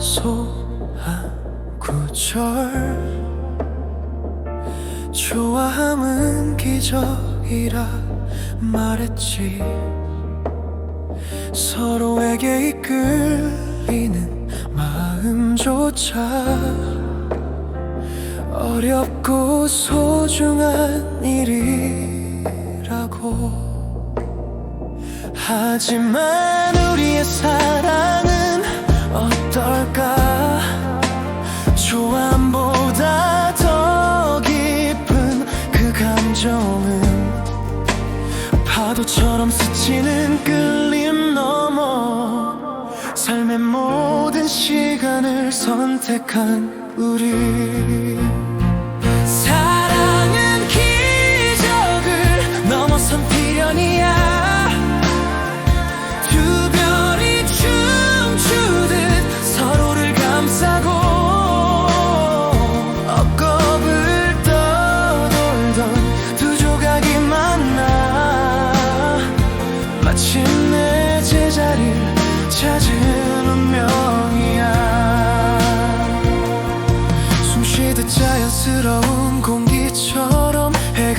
소소한 구절. 좋아함은 기적이라 말했지. 서로에게 이끌리는 마음조차 어렵고 소중한 일이라고. 하지만 우리의 사 파도처럼 스치는 끌림 넘어 삶의 모든 시간을 선택한 우리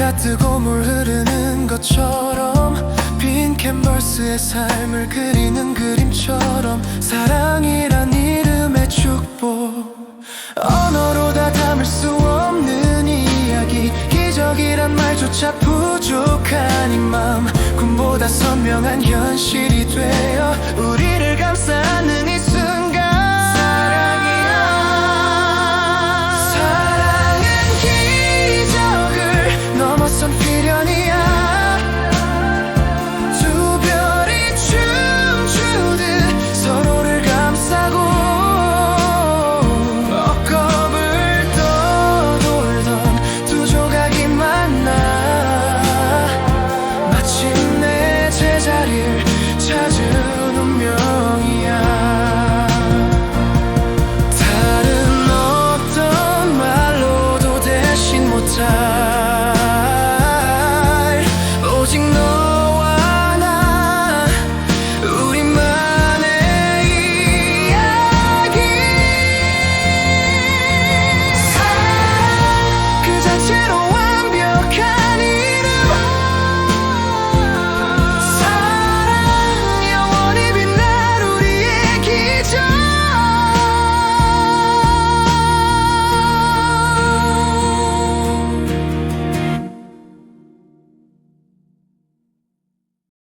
해가 뜨고 물 흐르는 것처럼 빈 캔버스의 삶을 그리는 그림처럼 사랑이란 이름의 축복. 언어로 다 담을 수 없는 이야기 기적이란 말조차 부족한 이 맘 꿈보다 선명한 현실이 되어 우리를 time.